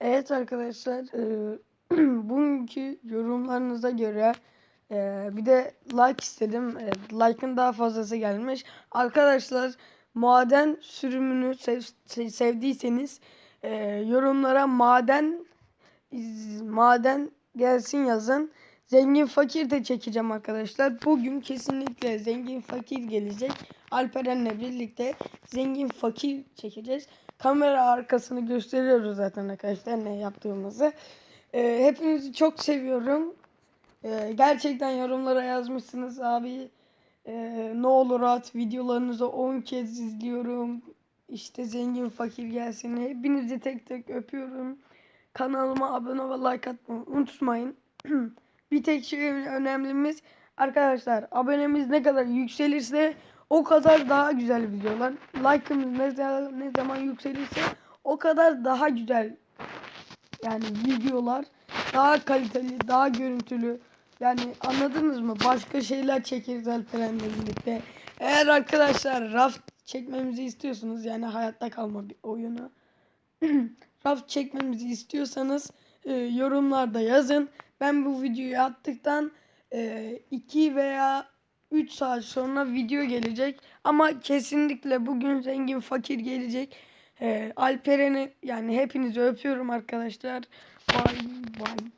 Evet arkadaşlar, e, bugünkü yorumlarınıza göre e, bir de like istedim. E, like'ın daha fazlası gelmiş. Arkadaşlar maden sürümünü sev, se- sevdiyseniz e, yorumlara maden iz- maden gelsin yazın. Zengin fakir de çekeceğim arkadaşlar. Bugün kesinlikle zengin fakir gelecek. Alperen'le birlikte zengin fakir çekeceğiz. Kamera arkasını gösteriyoruz zaten arkadaşlar ne yaptığımızı. Ee, hepinizi çok seviyorum. Ee, gerçekten yorumlara yazmışsınız abi. e, ne olur at videolarınızı 10 kez izliyorum. İşte zengin fakir gelsin. Hepinizi tek tek öpüyorum. Kanalıma abone ve like atmayı unutmayın. bir tek şey önemlimiz arkadaşlar abonemiz ne kadar yükselirse o kadar daha güzel videolar. Like'ımız ne, zaman- ne zaman yükselirse o kadar daha güzel yani videolar daha kaliteli, daha görüntülü. Yani anladınız mı? Başka şeyler çekeriz Alperen'le birlikte. Eğer arkadaşlar raft çekmemizi istiyorsunuz yani hayatta kalma bir oyunu. raft çekmemizi istiyorsanız e, yorumlarda yazın. Ben bu videoyu attıktan 2 veya 3 saat sonra video gelecek. Ama kesinlikle bugün zengin fakir gelecek. E, Alperen'i yani hepinizi öpüyorum arkadaşlar. Bye bye.